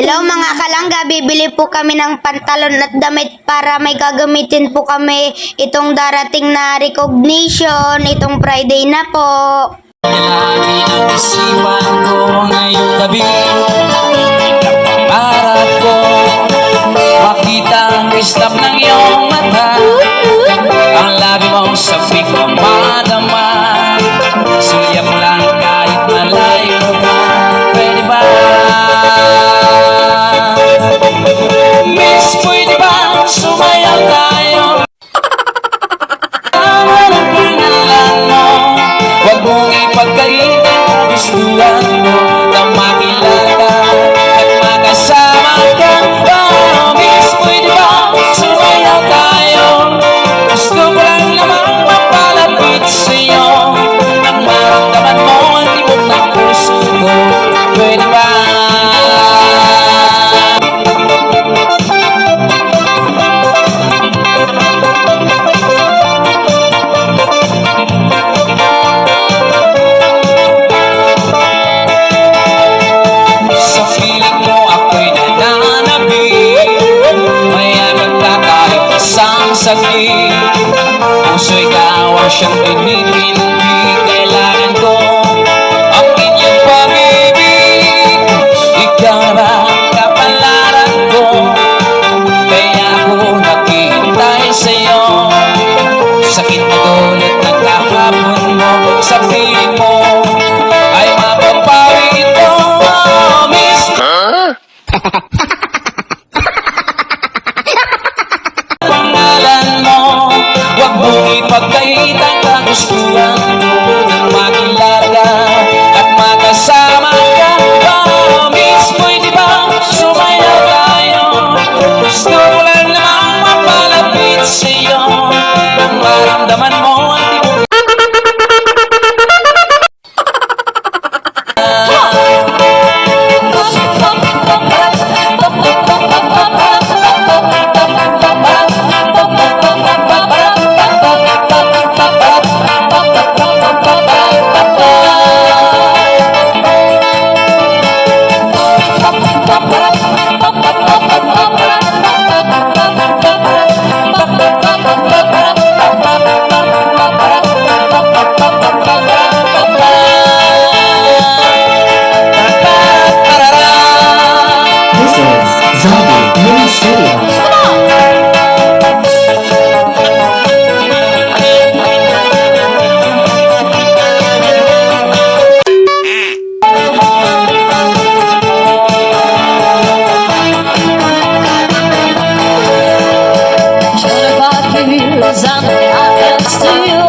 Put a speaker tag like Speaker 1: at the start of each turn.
Speaker 1: Hello mga kalangga, bibili po kami ng pantalon at damit para may gagamitin po kami itong darating na recognition, itong Friday na po.
Speaker 2: Ang labi mong sabi Allah question in me, in me. Gusto ko lang namang mapalapit sa'yo. Nang maramdaman mo Cause I'm, I am still